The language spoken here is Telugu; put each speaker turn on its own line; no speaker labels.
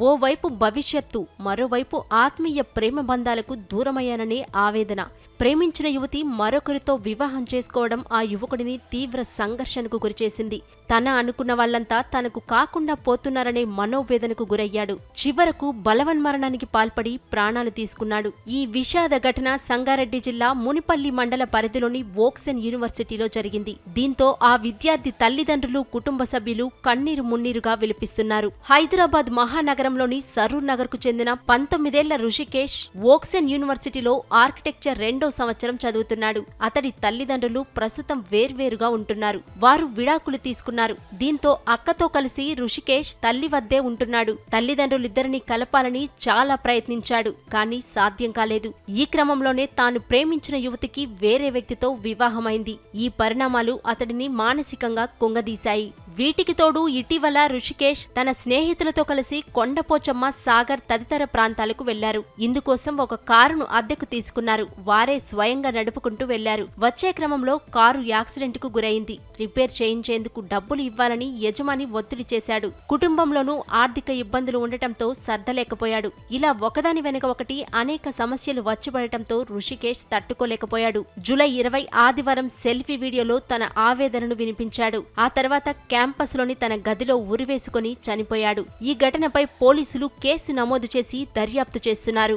ఓవైపు భవిష్యత్తు మరోవైపు ఆత్మీయ ప్రేమ బంధాలకు దూరమయ్యాననే ఆవేదన. ప్రేమించిన యువతి మరొకరితో వివాహం చేసుకోవడం ఆ యువకుడిని తీవ్ర సంఘర్షణకు గురిచేసింది. తన అనుకున్న వాళ్ళంతా తనకు కాకుండా పోతున్నారనే మనోవేదనకు గురయ్యాడు. చివరకు బలవన్మరణానికి పాల్పడి ప్రాణాలు తీసుకున్నాడు. ఈ విషాద ఘటన సంగారెడ్డి జిల్లా మునిపల్లి మండల పరిధిలోని వోక్సెన్ యూనివర్సిటీలో జరిగింది. దీంతో ఆ విద్యార్థి తల్లిదండ్రులు కుటుంబ సభ్యులు కన్నీరు మున్నీరుగా విలిపిస్తున్నారు. హైదరాబాద్ నగరంలోని సరూర్ నగర్కు చెందిన పంతొమ్మిదేళ్ళ ఋషికేష్ ఓక్సెన్ యూనివర్సిటీలో ఆర్కిటెక్చర్ రెండో సంవత్సరం చదువుతున్నాడు. అతడి తల్లిదండ్రులు ప్రస్తుతం వేర్వేరుగా ఉంటున్నారు. వారు విడాకులు తీసుకున్నారు. దీంతో అక్కతో కలిసి ఋషికేష్ తల్లి వద్దే ఉంటున్నాడు. తల్లిదండ్రులిద్దరిని కలపాలని చాలా ప్రయత్నించాడు కానీ సాధ్యం కాలేదు. ఈ క్రమంలోనే తాను ప్రేమించిన యువతికి వేరే వ్యక్తితో వివాహమైంది. ఈ పరిణామాలు అతడిని మానసికంగా కుంగదీశాయి. వీటికి తోడు ఇటీవల రుషికేష్ తన స్నేహితులతో కలిసి కొండపోచమ్మ సాగర్ తదితర ప్రాంతాలకు వెళ్ళారు. ఇందుకోసం ఒక కారును అద్దెకు తీసుకున్నారు. వారే స్వయంగా నడుపుకుంటూ వెళ్ళారు. వచ్చే క్రమంలో కారు యాక్సిడెంట్కు గురైంది. రిపేర్ చేయించేందుకు డబ్బులు ఇవ్వాలని యజమాని ఒత్తిడి చేశాడు. కుటుంబంలోనూ ఆర్థిక ఇబ్బందులు ఉండటంతో సర్దలేకపోయాడు. ఇలా ఒకదాని వెనుక ఒకటి అనేక సమస్యలు వచ్చిపడటంతో రుషికేష్ తట్టుకోలేకపోయాడు. జూలై ఇరవై ఆదివారం సెల్ఫీ వీడియోలో తన ఆవేదనను వినిపించాడు. ఆ తర్వాత క్యాంపస్లోని తన గదిలో ఉరివేసుకుని చనిపోయాడు. ఈ ఘటనపై పోలీసులు కేసు నమోదు చేసి దర్యాప్తు చేస్తున్నారు.